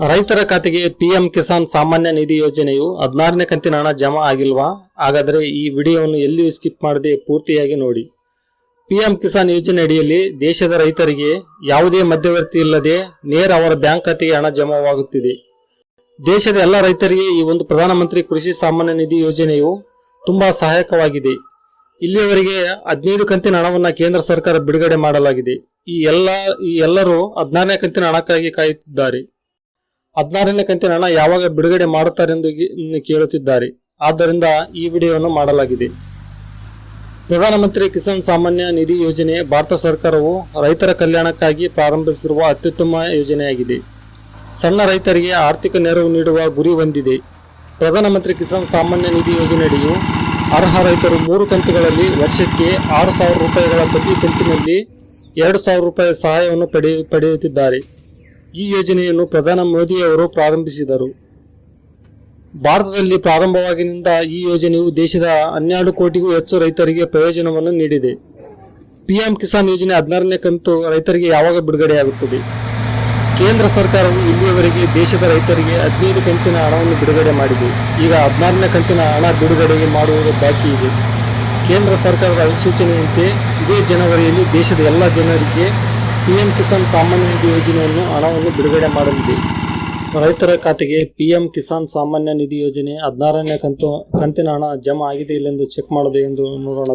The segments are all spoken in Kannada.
ರೈತರ ಖಾತೆಗೆ ಪಿಎಂ ಕಿಸಾನ್ ಸಾಮಾನ್ಯ ನಿಧಿ ಯೋಜನೆಯು ಹದಿನಾರನೇ ಕಂತಿನ ಹಣ ಜಮಾ ಆಗಿಲ್ವಾ? ಹಾಗಾದರೆ ಈ ವಿಡಿಯೋವನ್ನು ಎಲ್ಲಿಯೂ ಸ್ಕಿಪ್ ಮಾಡದೆ ಪೂರ್ತಿಯಾಗಿ ನೋಡಿ. ಪಿಎಂ ಕಿಸಾನ್ ಯೋಜನೆ ಅಡಿಯಲ್ಲಿ ದೇಶದ ರೈತರಿಗೆ ಯಾವುದೇ ಮಧ್ಯವರ್ತಿ ಇಲ್ಲದೆ ನೇರ ಅವರ ಬ್ಯಾಂಕ್ ಖಾತೆಗೆ ಹಣ ಜಮಾವಾಗುತ್ತಿದೆ. ದೇಶದ ಎಲ್ಲ ರೈತರಿಗೆ ಈ ಒಂದು ಪ್ರಧಾನಮಂತ್ರಿ ಕೃಷಿ ಸಾಮಾನ್ಯ ನಿಧಿ ಯೋಜನೆಯು ತುಂಬಾ ಸಹಾಯಕವಾಗಿದೆ. ಇಲ್ಲಿಯವರೆಗೆ ಹದಿನೈದು ಕಂತಿನ ಹಣವನ್ನು ಕೇಂದ್ರ ಸರ್ಕಾರ ಬಿಡುಗಡೆ ಮಾಡಲಾಗಿದೆ. ಈ ಎಲ್ಲ, ಈ ಎಲ್ಲರೂ ಹದಿನಾರನೇ ಕಂತಿನ ಹಣಕ್ಕಾಗಿ ಕಾಯುತ್ತಿದ್ದಾರೆ. ಹದಿನಾರನೇ ಕಂತಿನ ಹಣ ಯಾವಾಗ ಬಿಡುಗಡೆ ಮಾಡುತ್ತಾರೆಂದು ಕೇಳುತ್ತಿದ್ದಾರೆ. ಆದ್ದರಿಂದ ಈ ವಿಡಿಯೋವನ್ನು ಮಾಡಲಾಗಿದೆ. ಪ್ರಧಾನಮಂತ್ರಿ ಕಿಸಾನ್ ಸಾಮಾನ್ಯ ನಿಧಿ ಯೋಜನೆ ಭಾರತ ಸರ್ಕಾರವು ರೈತರ ಕಲ್ಯಾಣಕ್ಕಾಗಿ ಪ್ರಾರಂಭಿಸಿರುವ ಅತ್ಯುತ್ತಮ ಯೋಜನೆಯಾಗಿದೆ. ಸಣ್ಣ ರೈತರಿಗೆ ಆರ್ಥಿಕ ನೆರವು ನೀಡುವ ಗುರಿ ಹೊಂದಿದೆ. ಪ್ರಧಾನಮಂತ್ರಿ ಕಿಸಾನ್ ಸಾಮಾನ್ಯ ನಿಧಿ ಯೋಜನೆಯಡಿಯು ಅರ್ಹ ರೈತರು ಮೂರು ಕಂತುಗಳಲ್ಲಿ ವರ್ಷಕ್ಕೆ ಆರು ಸಾವಿರ ರೂಪಾಯಿಗಳ ಪ್ರತಿ ಕಂತಿನಲ್ಲಿ ಎರಡು ಸಾವಿರ ರೂಪಾಯಿ ಸಹಾಯವನ್ನು ಪಡೆಯು ಪಡೆಯುತ್ತಿದ್ದಾರೆ. ಈ ಯೋಜನೆಯನ್ನು ಪ್ರಧಾನ ಮೋದಿಯವರು ಪ್ರಾರಂಭಿಸಿದರು. ಭಾರತದಲ್ಲಿ ಪ್ರಾರಂಭವಾಗಿನಿಂದ ಈ ಯೋಜನೆಯು ದೇಶದ ಹನ್ನೆರಡು ಕೋಟಿಗೂ ಹೆಚ್ಚು ರೈತರಿಗೆ ಪ್ರಯೋಜನವನ್ನು ನೀಡಿದೆ. ಪಿಎಂ ಕಿಸಾನ್ ಯೋಜನೆ ಹದಿನಾರನೇ ಕಂತು ರೈತರಿಗೆ ಯಾವಾಗ ಬಿಡುಗಡೆಯಾಗುತ್ತದೆ? ಕೇಂದ್ರ ಸರ್ಕಾರವು ಇಲ್ಲಿಯವರೆಗೆ ದೇಶದ ರೈತರಿಗೆ ಹದಿನೈದು ಕಂತಿನ ಹಣವನ್ನು ಬಿಡುಗಡೆ ಮಾಡಿದೆ. ಈಗ ಹದಿನಾರನೇ ಕಂತಿನ ಹಣ ಬಿಡುಗಡೆ ಮಾಡುವುದು ಬಾಕಿ ಇದೆ. ಕೇಂದ್ರ ಸರ್ಕಾರದ ಅಧಿಸೂಚನೆಯಂತೆ ಇದೇ ಜನವರಿಯಲ್ಲಿ ದೇಶದ ಎಲ್ಲ ಜನರಿಗೆ ಪಿಎಂ ಕಿಸಾನ್ ಸಾಮಾನ್ಯ ನಿಧಿ ಯೋಜನೆಯನ್ನು ಹಣವನ್ನು ಬಿಡುಗಡೆ ಮಾಡಲಿದೆ. ರೈತರ ಖಾತೆಗೆ ಪಿಎಂ ಕಿಸಾನ್ ಸಾಮಾನ್ಯ ನಿಧಿ ಯೋಜನೆ ಹದಿನಾರನೇ ಕಂತು, ಕಂತಿನ ಹಣ ಜಮಾ ಆಗಿದೆ ಇಲ್ಲೆಂದು ಚೆಕ್ ಮಾಡೋದು ಎಂದು ನೋಡೋಣ.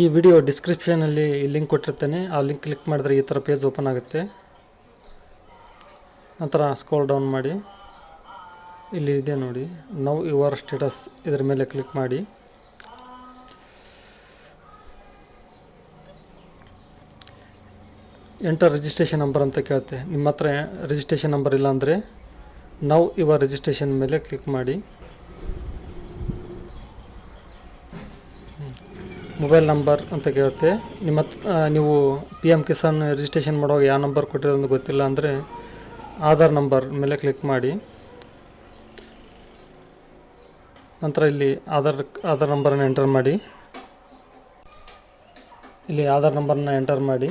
ಈ ವಿಡಿಯೋ ಡಿಸ್ಕ್ರಿಪ್ಷನಲ್ಲಿ ಲಿಂಕ್ ಕೊಟ್ಟಿರ್ತೇನೆ. ಆ ಲಿಂಕ್ ಕ್ಲಿಕ್ ಮಾಡಿದ್ರೆ ಈ ಥರ ಪೇಜ್ ಓಪನ್ ಆಗುತ್ತೆ. ನಂತರ ಸ್ಕ್ರೋಲ್ ಡೌನ್ ಮಾಡಿ. ಇಲ್ಲಿ ಇದೆ ನೋಡಿ. ನೌ ಯುವರ್ ಸ್ಟೇಟಸ್ ಇದರ ಮೇಲೆ ಕ್ಲಿಕ್ ಮಾಡಿ. ಎಂಟರ್ ರಿಜಿಸ್ಟ್ರೇಷನ್ ನಂಬರ್ ಅಂತ ಕೇಳುತ್ತೆ. ನಿಮ್ಮ ಹತ್ರ ರಿಜಿಸ್ಟ್ರೇಷನ್ ನಂಬರ್ ಇಲ್ಲ ಅಂದರೆ ನೌ ಯುವರ್ ರಿಜಿಸ್ಟ್ರೇಷನ್ ಮೇಲೆ ಕ್ಲಿಕ್ ಮಾಡಿ. ಮೊಬೈಲ್ ನಂಬರ್ ಅಂತ ಕೇಳುತ್ತೆ. ನಿಮ್ಮ ನೀವು ಪಿ ಎಂ ಕಿಸಾನ್ ರಿಜಿಸ್ಟ್ರೇಷನ್ ಮಾಡುವಾಗ ಯಾವ ನಂಬರ್ ಕೊಟ್ಟಿರೋದು ಗೊತ್ತಿಲ್ಲ ಅಂದರೆ ಆಧಾರ್ ನಂಬರ್ ಮೇಲೆ ಕ್ಲಿಕ್ ಮಾಡಿ. ನಂತರ ಇಲ್ಲಿ ಆಧಾರ್ ಆಧಾರ್ ನಂಬರನ್ನು ಎಂಟರ್ ಮಾಡಿ. ಇಲ್ಲಿ ಆಧಾರ್ ನಂಬರನ್ನು ಎಂಟರ್ ಮಾಡಿ.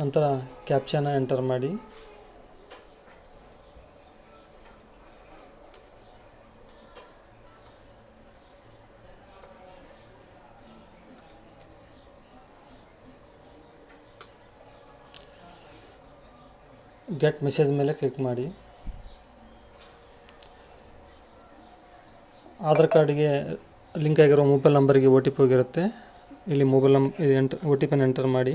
ನಂತರ ಕ್ಯಾಪ್ಚಾನ ಎಂಟರ್ ಮಾಡಿ. ಗೆಟ್ ಮೆಸೇಜ್ ಮೇಲೆ ಕ್ಲಿಕ್ ಮಾಡಿ. ಆಧಾರ್ ಕಾರ್ಡ್ಗೆ ಲಿಂಕ್ ಆಗಿರೋ ಮೊಬೈಲ್ ನಂಬರಿಗೆ ಒ ಟಿ ಪಿ ಹೋಗಿರುತ್ತೆ. ಇಲ್ಲಿ ಮೊಬೈಲ್ ನಂಬ್ ಎಂಟ್ ಒ ಟಿ ಪಿನ ಎಂಟರ್ ಮಾಡಿ.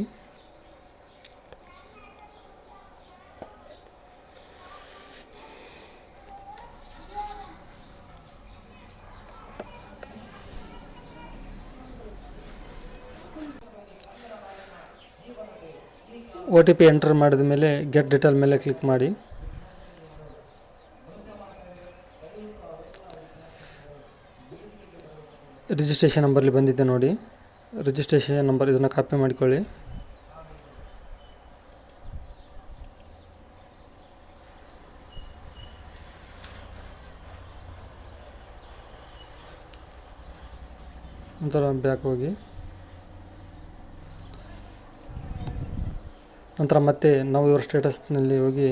ಒ ಟಿ ಪಿ ಎಂಟರ್ ಮಾಡಿದ ಮೇಲೆ ಗೆಟ್ ಡಿಟೇಲ್ ಮೇಲೆ ಕ್ಲಿಕ್ ಮಾಡಿ. ರಿಜಿಸ್ಟ್ರೇಷನ್ ನಂಬರ್ಲಿ ಬಂದಿದ್ದೆ ನೋಡಿ. ರಿಜಿಸ್ಟ್ರೇಷನ್ ನಂಬರ್ ಇದನ್ನು ಕಾಪಿ ಮಾಡಿಕೊಳ್ಳಿ. ನಂತರ ಬ್ಯಾಕ್ ಹೋಗಿ. ನಂತರ ಮತ್ತೆ ನಾವು ಇವರ ಸ್ಟೇಟಸ್ನಲ್ಲಿ ಹೋಗಿ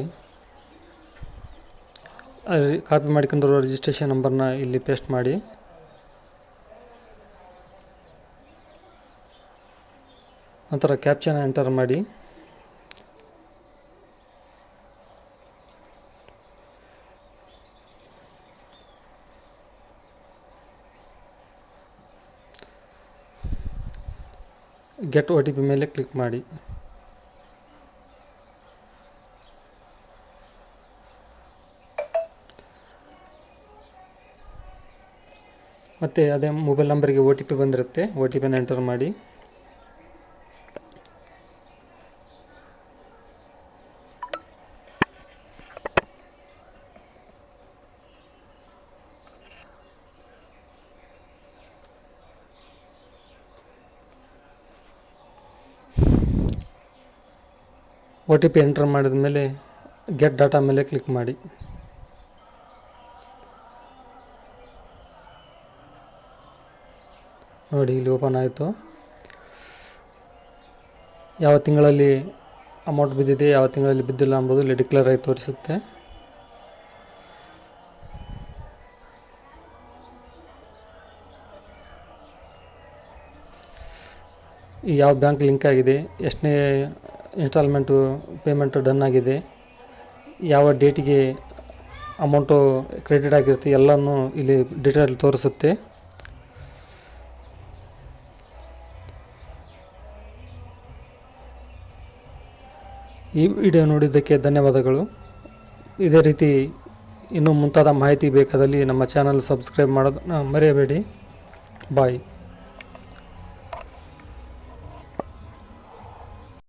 ಕಾಪಿ ಮಾಡ್ಕೊಂಡಿರೋ ರಿಜಿಸ್ಟ್ರೇಷನ್ ನಂಬರ್ನ ಇಲ್ಲಿ ಪೇಸ್ಟ್ ಮಾಡಿ. ನಂತರ ಕ್ಯಾಪ್ಚನ ಎಂಟರ್ ಮಾಡಿ. ಗೆಟ್ ಒ ಟಿ ಪಿ ಮೇಲೆ ಕ್ಲಿಕ್ ಮಾಡಿ. ಮತ್ತು ಅದೇ ಮೊಬೈಲ್ ನಂಬರಿಗೆ ಒ ಟಿ ಪಿ ಬಂದಿರುತ್ತೆ. ಒ ಟಿ ಪಿನ ಎಂಟರ್ ಮಾಡಿ. ಒ ಟಿ ಪಿ ಎಂಟರ್ ಮಾಡಿದ ಮೇಲೆ ಗೆಟ್ ಡಾಟಾ ಮೇಲೆ ಕ್ಲಿಕ್ ಮಾಡಿ. ನೋಡಿ, ಇಲ್ಲಿ ಓಪನ್ ಆಯಿತು. ಯಾವ ತಿಂಗಳಲ್ಲಿ ಅಮೌಂಟ್ ಬಿದ್ದಿದೆ, ಯಾವ ತಿಂಗಳಲ್ಲಿ ಬಿದ್ದಿಲ್ಲ ಅಂಬೋದು ಇಲ್ಲಿ ಡಿಕ್ಲೇರ್ ಆಗಿ ತೋರಿಸುತ್ತೆ. ಈ ಯಾವ ಬ್ಯಾಂಕ್ ಲಿಂಕ್ ಆಗಿದೆ, ಎಷ್ಟನೇ ಇನ್ಸ್ಟಾಲ್ಮೆಂಟು ಪೇಮೆಂಟು ಡನ್ ಆಗಿದೆ, ಯಾವ ಡೇಟಿಗೆ ಅಮೌಂಟು ಕ್ರೆಡಿಟ್ ಆಗಿರುತ್ತೆ, ಎಲ್ಲನೂ ಇಲ್ಲಿ ಡೀಟೇಲ್ ತೋರಿಸುತ್ತೆ. ಈ ವಿಡಿಯೋ ನೋಡಿದ್ದಕ್ಕೆ ಧನ್ಯವಾದಗಳು. ಇದೇ ರೀತಿ ಇನ್ನೂ ಮುಂತಾದ ಮಾಹಿತಿ ಬೇಕಾದಲ್ಲಿ ನಮ್ಮ ಚಾನಲ್ ಸಬ್ಸ್ಕ್ರೈಬ್ ಮಾಡೋದನ್ನ ಮರೆಯಬೇಡಿ. ಬಾಯ್.